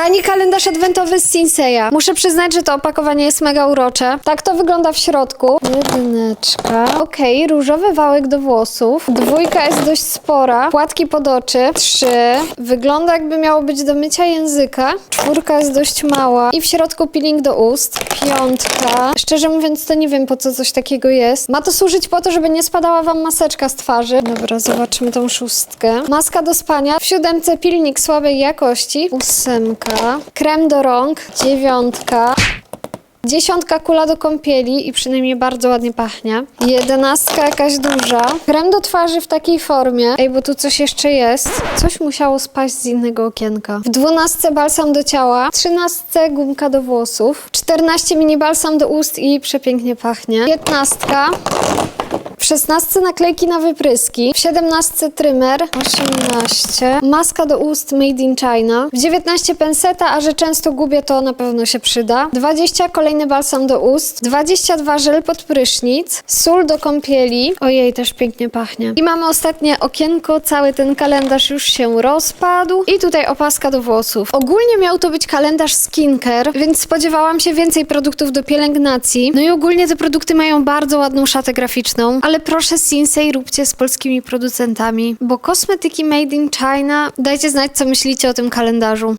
Tani kalendarz adwentowy z Sinseya. Muszę przyznać, że to opakowanie jest mega urocze. Tak to wygląda w środku. Jedyneczka. Okej, różowy wałek do włosów. Dwójka jest dość spora. Płatki pod oczy. Trzy. Wygląda jakby miało być do mycia języka. Czwórka jest dość mała. I w środku peeling do ust. Piątka. Szczerze mówiąc, to nie wiem po co coś takiego jest. Ma to służyć po to, żeby nie spadała wam maseczka z twarzy. Dobra, zobaczymy tą szóstkę. Maska do spania. W siódemce pilnik słabej jakości. Ósemka. Krem do rąk. Dziewiątka. Dziesiątka kula do kąpieli i przynajmniej bardzo ładnie pachnie. Jedenastka jakaś duża. Krem do twarzy w takiej formie. Ej, bo tu coś jeszcze jest. Coś musiało spaść z innego okienka. W dwunastce balsam do ciała. Trzynastce gumka do włosów. Czternaście mini balsam do ust i przepięknie pachnie. Piętnastka. W 16 naklejki na wypryski, w 17 trymer, 18 maska do ust made in China, w 19 penseta, a że często gubię, to na pewno się przyda, 20 kolejny balsam do ust, 22 żel pod prysznic, sól do kąpieli, ojej, też pięknie pachnie. I mamy ostatnie okienko, cały ten kalendarz już się rozpadł i tutaj opaska do włosów. Ogólnie miał to być kalendarz skincare, więc spodziewałam się więcej produktów do pielęgnacji. No i ogólnie te produkty mają bardzo ładną szatę graficzną, ale proszę Sinsei róbcie z polskimi producentami, bo kosmetyki made in China, dajcie znać co myślicie o tym kalendarzu.